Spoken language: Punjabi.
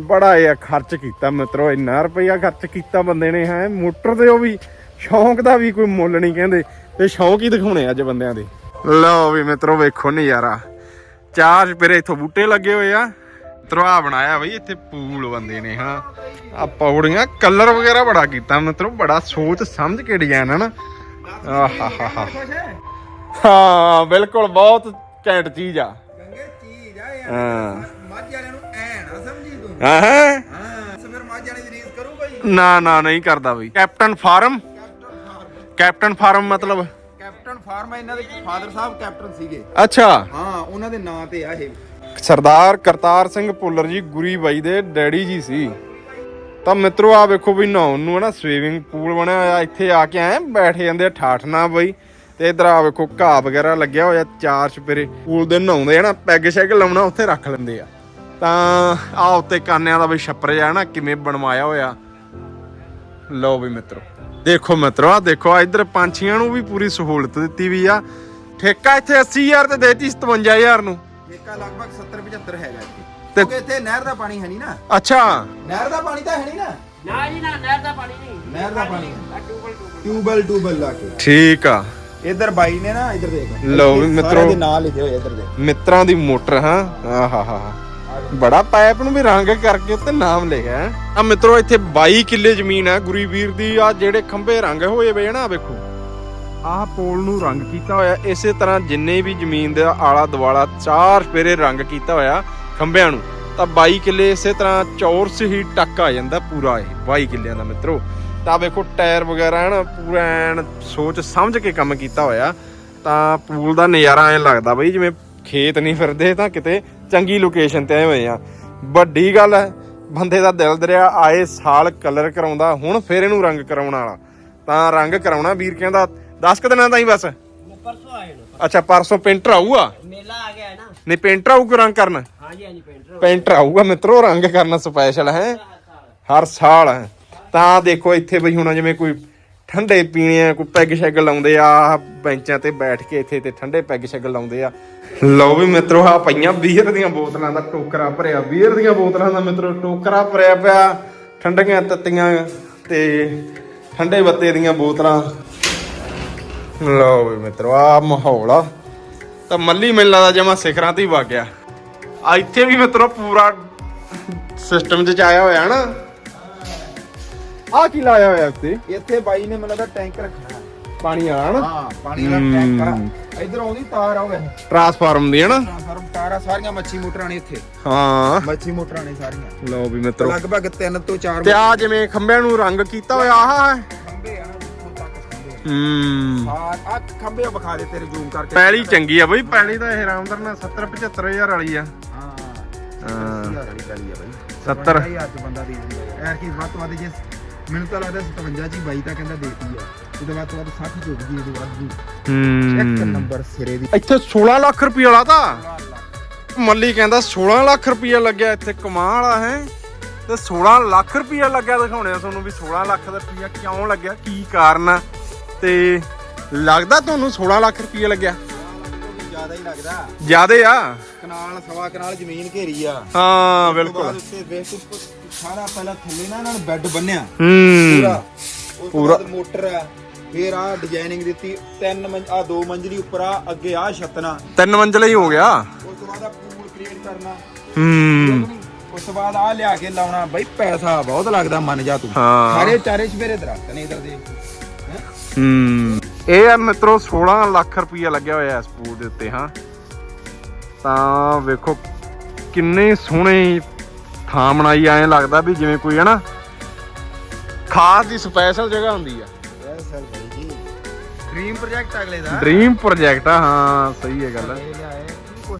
ਬੜਾ ਇਹ ਖਰਚ ਕੀਤਾ ਮਿੱਤਰੋ ਇੰਨਾ ਰੁਪਈਆ ਖਰਚ ਕੀਤਾ ਬੰਦੇ ਨੇ ਹੈ। ਮੋਟਰ ਤੇ ਉਹ ਵੀ ਸ਼ੌਂਕ ਦਾ ਵੀ ਕੋਈ ਮੁੱਲ ਨਹੀਂ ਕਹਿੰਦੇ ਤੇ ਸ਼ੌਂਕ ਹੀ ਦਿਖਾਉਣੇ ਅੱਜ ਬੰਦਿਆਂ ਦੇ। ਲਓ ਵੀ ਮਿੱਤਰੋ ਵੇਖੋ ਨਜ਼ਾਰਾ। ਚਾਰ ਚਪੇਰੇ ਇੱਥੋਂ ਬੂਟੇ ਲੱਗੇ ਹੋਏ ਆ। ਆ ਬਣਾਇਆ ਬਈ ਇੱਥੇ ਪੂਲ ਬੰਦੇ ਨੇ ਹਾਂ। ਆ ਪੌੜੀਆਂ ਕਲਰ ਵਗੈਰਾ ਬੜਾ ਕੀਤਾ ਮਿੱਤਰੋ ਬੜਾ ਸੋਚ ਸਮਝ ਕੇ ਡਿਜ਼ਾਈਨ ਹੈ ਨਾ। ਆਹਾਹਾਹਾ। ਹਾਂ ਬਿਲਕੁਲ ਬਹੁਤ ਘੈਂਟ ਚੀਜ਼ ਆ। ਚੀਜ਼ ਆ ਹਾਂ। ਮੱਝ ਵਾਲਿਆਂ ਨੂੰ ਹਾਂ ਹਾਂ ਸੋ ਫਿਰ ਮੱਝ ਵਾਲੇ ਦੀ ਰੀਸ ਕਰੂ ਬਈ ਨਾ ਨਾ ਨਹੀਂ ਕਰਦਾ ਬਈ। Captain farm? Captain farm. ਮਤਲਬ? ਕੈਪਟਨ ਫਾਰਮ ਇਹਨਾਂ ਦੇ ਫਾਦਰ ਸਾਹਿਬ ਕੈਪਟਨ ਸੀਗੇ। ਅੱਛਾ। ਹਾਂ ਉਹਨਾਂ ਦੇ ਨਾਂ ਤੇ ਆ ਇਹ। ਸਰਦਾਰ ਕਰਤਾਰ ਸਿੰਘ ਪੁੱਲਰ ਜੀ ਗੁਰੀ ਬਾਈ ਦੇ ਡੈਡੀ ਜੀ ਸੀ। ਤਾਂ ਮਿੱਤਰੋ ਆ ਵੇਖੋ ਵੀ ਨਹਾਉਣ ਨੂੰ ਹੈ ਨਾ ਸਵੀਮਿੰਗ ਪੂਲ ਬਣਿਆ ਹੋਇਆ। ਇੱਥੇ ਆ ਕੇ ਆਏ ਬੈਠ ਜਾਂਦੇ ਆ ਠਾਠ ਨਾਲ ਬਈ। ਤੇ ਇਧਰ ਆ ਵੇਖੋ ਘਾਹ ਵਗੈਰਾ ਲੱਗਿਆ ਹੋਇਆ ਚਾਰ ਚਪੇਰੇ ਪੂਲ ਦੇ ਨਹਾਉਂਦੇ ਆ ਨਾ ਪੈਗ ਸ਼ੈਗ ਲਾਉਣਾ ਉੱਥੇ ਰੱਖ ਲੈਂਦੇ ਆ। ਤਾਂ ਆ ਉੱਤੇ ਕਾਨਿਆਂ ਦਾ ਵੀ ਛੱਪਰ ਜਿਹਾ ਨਾ ਕਿਵੇਂ ਬਣਵਾਇਆ ਹੋਇਆ। ਲਓ ਵੀ ਮਿੱਤਰੋ ਦੇਖੋ ਮਿੱਤਰੋ ਆ ਦੇਖੋ ਆ ਇਧਰ ਪੰਛੀਆਂ ਨੂੰ ਵੀ ਪੂਰੀ ਸਹੂਲਤ ਦਿੱਤੀ ਵੀ ਆ। ਠੇਕਾ ਇੱਥੇ 80000 ਤੇ ਦੇਤੀ 57000 ਨੂੰ। ਠੇਕਾ ਲਗਭਗ 70 75 ਹੈਗਾ ਇੱਥੇ। ਤੇ- ਕਿਉਂਕਿ ਇੱਥੇ ਨਹਿਰ ਦਾ ਪਾਣੀ ਹੈ ਨਹੀਂ ਨਾ। ਅੱਛਾ। ਨਹਿਰ ਦਾ ਪਾਣੀ ਤਾਂ ਹੈ ਨਹੀਂ ਨਾ। ਨਾ ਜੀ ਨਾ ਨਹਿਰ ਦਾ ਪਾਣੀ ਨਹੀਂ। ਨਹਿਰ ਦਾ ਪਾਣੀ। ਟਿਊਬਲ ਟਿਊਬਲ ਲਾ ਕੇ। ਠੀਕ ਆ। ਇਧਰ ਬਾਈ ਨੇ ਨਾ ਇਧਰ ਦੇਖ। ਲਓ ਵੀ ਮਿੱਤਰੋ। ਦੇ ਨਾਂ ਲਿਖੇ ਹੋਏ ਇਧਰ ਦੇ। ਮਿੱਤਰਾਂ ਦੀ ਮੋਟਰ ਹਾਂ। ਆਹਾਹਾ ਬੜਾ ਪਾਈਪ ਨੂੰ ਵੀ ਰੰਗ ਕਰਕੇ ਉੱਤੇ ਨਾਮ ਲਿਖਿਆ ਆ ਮਿੱਤਰੋ ਇੱਥੇ 22 ਕਿੱਲੇ ਜ਼ਮੀਨ ਹੈ ਗੁਰੀ ਵੀਰ ਦੀ। ਆ ਜਿਹੜੇ ਖੰਭੇ ਰੰਗ ਹੋਏ ਵੇ ਨਾ ਵੇਖੋ। ਆਹ ਪੋਲ ਨੂੰ ਰੰਗ ਕੀਤਾ ਹੋਇਆ ਇਸੇ ਤਰ੍ਹਾਂ ਜਿੰਨੇ ਵੀ ਜ਼ਮੀਨ ਦੇ ਆਲਾ ਦੁਆਲਾ ਚਾਰ ਫੇਰੇ ਰੰਗ ਕੀਤਾ ਹੋਇਆ ਖੰਭਿਆਂ ਨੂੰ। ਤਾਂ 22 ਕਿੱਲੇ ਇਸੇ ਤਰ੍ਹਾਂ ਚੌਰਸ ਹੀ ਟੱਕ ਆ ਜਾਂਦਾ ਪੂਰਾ ਇਹ 22 ਕਿੱਲਿਆਂ ਦਾ ਮਿੱਤਰੋ। ਤਾਂ ਵੇਖੋ ਟਾਇਰ ਵਗੈਰਾ ਹਨ ਪੂਰਾ ਐਨ ਸੋਚ ਸਮਝ ਕੇ ਕੰਮ ਕੀਤਾ ਹੋਇਆ। ਤਾਂ ਪੂਲ ਦਾ ਨਜ਼ਾਰਾ ਐ ਲੱਗਦਾ ਬਈ ਜਿਵੇਂ ਖੇਤ ਨਹੀਂ ਫਿਰਦੇ ਤਾਂ ਕਿਤੇ ਚੰਗੀ ਲੋਕੇਸ਼ਨ ਤੇ ਆਏ ਹੋਏ ਆ। ਵੱਡੀ ਗੱਲ ਹੈ ਬੰਦੇ ਦਾ ਦਿਲ ਦਰਿਆ ਆਏ ਸਾਲ ਕਲਰ ਕਰਾਉਂਦਾ ਹੁਣ ਫੇਰ ਇਹਨੂੰ ਰੰਗ ਕਰਾਉਣ ਵਾਲਾ। ਤਾਂ ਰੰਗ ਕਰਾਉਣਾ ਵੀਰ ਕਹਿੰਦਾ 10 ਕੁ ਦਿਨਾਂ ਤਾਈਂ ਬਸ। ਪਰਸੋਂ ਆਏ ਨਾ। ਅੱਛਾ ਪਰਸੋਂ ਪੇਂਟਰ ਆਊਗਾ? ਮੇਲਾ ਆ ਗਿਆ ਨਾ। ਨਹੀਂ ਪੇਂਟਰ ਆਊਗਾ ਰੰਗ ਕਰਨ? ਹਾਂਜੀ ਹਾਂਜੀ ਪੇਂਟਰ ਪੇਂਟਰ ਆਊਗਾ ਮਿੱਤਰੋ ਰੰਗ ਕਰਨਾ ਸਪੈਸ਼ਲ ਹੈ। ਹਰ ਸਾਲ। ਤਾਂ ਦੇਖੋ ਇੱਥੇ ਬਈ ਹੁਣ ਜਿਵੇਂ ਕੋਈ ਠੰਡੇ ਪੀਣੇ ਆ, ਕੋਈ ਪੈਗ ਸ਼ੈਗ ਲਾਉਂਦੇ ਆ ਬੈਂਚਾਂ ਤੇ ਬੈਠ ਕੇ ਇੱਥੇ ਤੇ ਠੰਡੇ ਪੈਗ ਸ਼ੈਗ ਲਾਉਂਦੇ ਆ। ਲਓ ਵੀ ਮਿੱਤਰੋ ਆ ਪਈਆਂ ਬੀਅਰ ਦੀਆਂ ਬੋਤਲਾਂ ਦਾ ਟੋਕਰਾ ਭਰਿਆ ਬੀਅਰ ਦੀਆਂ ਬੋਤਲਾਂ ਦਾ ਮਿੱਤਰੋ, ਟੋਕਰਾ ਭਰਿਆ ਪਿਆ, ਠੰਡੀਆਂ ਤੱਤੀਆਂ ਤੇ ਠੰਡੇ ਬੱਤੇ ਦੀਆਂ ਬੋਤਲਾਂ। ਲਓ ਵੀ ਮਿੱਤਰੋ ਆ ਮਾਹੌਲ ਆ। ਤਾਂ ਮੱਲੀ ਮੇਲਾ ਦਾ ਜਮਾ ਸਿਖਰਾਂ ਤੇ ਹੀ ਵਗ ਗਿਆ। ਆ ਇੱਥੇ ਵੀ ਮਿੱਤਰੋ, ਪੂਰਾ ਸਿਸਟਮ ਚ ਆਇਆ ਹੋਇਆ ਨਾ। ਆ ਕੀ ਲਾਇਆ ਹੋਇਆ ਉੱਤੇ? ਇੱਥੇ ਬਾਈ ਨੇ ਮੈਨੂੰ ਲੱਗਦਾ ਟੈਂਕ ਰੱਖਣਾ ਪਾਣੀ ਵਾਲਾ ਨਾ ਹਾਂ ਪਾਣੀ ਦਾ ਟੈਂਕ ਆ। ਇਧਰ ਆਉਂਦੀ ਤਾਰ ਆਉਗੇ ਟਰਾਂਸਫਾਰਮ ਦੀ ਹੈ ਨਾ? ਟ੍ਰਾਂਸਫਾਰਮ ਤਾਰਾਂ ਸਾਰੀਆਂ ਮੱਛੀ ਮੋਟਰਾਂ ਨੇ ਇੱਥੇ। ਹਾਂ। ਮੱਛੀ ਮੋਟਰਾਂ ਨੇ ਸਾਰੀਆਂ। ਲਓ ਵੀ ਮਿੱਤਰੋ। ਲਗਭਗ 3 ਤੋਂ 4 ਤੇ ਆ ਜਿਵੇਂ ਖੰਭਿਆਂ ਨੂੰ ਰੰਗ ਕੀਤਾ ਹੋਇਆ ਆਹ ਹੈ? ਖੰਭੇ ਆ ਜਿੱਥੋਂ ਤੱਕ ਖੰਭੇ ਹੂੰ। ਆ ਆ ਖੰਭੇ ਵਿਖਾ ਦੇ ਤੇਰੇ ਜ਼ੂਮ ਕਰਕੇ। ਪੈਲੀ ਚੰਗੀ ਆ ਬਈ ਪੈਲੀ ਤਾਂ ਇਹ ਰਾਮਦਰ ਨਾਲ 70 75000 ਵਾਲੀ ਆ। ਹਾਂ ਹਾਂ। 80000 ਵਾਲੀ ਪੈਲੀ ਆ ਬਾਈ। 70 ਹਜ਼ਾਰ ਚ ਬੰਦਾ ਦੇ ਦਿੰਦਾ। ਯਾਰ ਕੀ ਵੱਧ ਤੋਂ ਵੱਧ ਜੇ ਮੈਨੂੰ ਤਾਂ ਲੱਗਦਾ 57 ਚ ਹੀ ਬਾਈ ਤਾਂ ਕਹਿੰਦਾ ਦੇਤੀ ਆ ਉਹਦੇ ਬਾਅਦ ਤੋਂ ਵੱਧ 60 ਚ ਹੋਊਗੀ ਇਹਦੇ ਬਾਅਦ ਵੀ। ਇੱਕ ਹੂੰ ਨੰਬਰ ਸਿਰੇ ਦੀ। ਇੱਥੇ 16 ਲੱਖ ਰੁਪਏ ਵਾਲਾ ਤਾਂ? ਮੱਲੀ ਕਹਿੰਦਾ 16 ਲੱਖ ਰੁਪਇਆ ਲੱਗਿਆ ਇੱਥੇ ਕਮਾਲ ਆ ਹੈ? ਤੇ 16 ਲੱਖ ਰੁਪਇਆ ਲੱਗਿਆ ਦਿਖਾਉਣੇ ਆ ਤੁਹਾਨੂੰ ਵੀ 16 ਲੱਖ ਦਾ ਰੁਪਇਆ ਕਿਉਂ ਲੱਗਿਆ? ਕੀ ਕਾਰਨ ਆ? ਤੇ ਲੱਗਦਾ ਤੁਹਾਨੂੰ 16 ਲੱਖ ਰੁਪਇਆ ਲੱਗਿਆ। ਜ਼ਿਆਦਾ ਹੀ ਲੱਗਦਾ। ਜਿਆਦੇ ਆ? ਕਨਾਲ ਸਵਾ ਕਨਾਲ ਜ਼ਮੀਨ ਘੇਰੀ ਆ। ਹਾਂ ਬਿਲਕੁਲ। ਬਾਅਦ ਉੱਤੇ ਵੇਖ ਉੱਪਰ ਸਾਰਾ ਪਹਿਲਾਂ ਥੱਲੇ ਨਾ ਇਹਨਾਂ ਨੇ ਬੈੱਡ ਬੰਨਿਆ। ਹੂੰ। ਪੂਰਾ। ਉਸ ਤੋਂ ਪੂਰਾ। ਬਾਅਦ ਮੋਟਰ ਆ। ਫੇਰ ਆ ਡਿਜ਼ਾਈਨਿੰਗ ਦਿੱਤੀ। ਤਿੰਨ ਮੰਜ ਆ ਦੋ ਮੰਜ਼ਲੀ ਉੱਪਰ ਆ ਅੱਗੇ ਆ ਛੱਤਣਾ ਤਿੰਨ ਮੰਜ਼ਲਾ ਹੀ ਹੋ ਗਿਆ? ਉਸ ਤੋਂ ਬਾਅਦ ਆ ਪੂਲ ਕ੍ਰੀਏਟ ਕਰਨਾ। ਹੂੰ। ਉਸ ਤੋਂ ਬਾਅਦ ਆ ਲਿਆ ਕੇ ਲਾਉਣਾ। ਬਈ ਪੈਸਾ ਬਹੁਤ ਲੱਗਦਾ ਮੰਨ ਜਾ ਤੂੰ। ਹਾਂ। ਸਾਰੇ ਚਾਰੇ ਚਵੇਰੇ ਦਰਖਤ ਨੇ ਇਧਰ ਦੇ। ਹੈਂ? ਹੂੰ। ਇਹ ਆ ਮਿੱਤਰੋ 16 ਲੱਖ ਰੁਪਇਆ ਲੱਗਿਆ ਹੋਇਆ ਇਸ ਪੂਲ ਦੇ ਉੱਤੇ ਹਾਂ। ਤਾਂ ਵੇਖੋ ਕਿੰਨੇ ਸੋਹਣੇ ਥਾਂ ਬਣਾਈ ਐਂ ਲੱਗਦਾ ਵੀ ਜਿਵੇਂ ਕੋਈ ਹੈ ਨਾ ਖਾਸ ਦੀ ਸਪੈਸ਼ਲ ਜਗ੍ਹਾ ਹੁੰਦੀ ਆ। ਜੀ। ਡ੍ਰੀਮ ਪ੍ਰੋਜੈਕਟ ਅਗਲੇ ਦਾ। ਡ੍ਰੀਮ ਪ੍ਰੋਜੈਕਟ ਆ ਹਾਂ ਸਹੀ ਹੈ ਗੱਲ।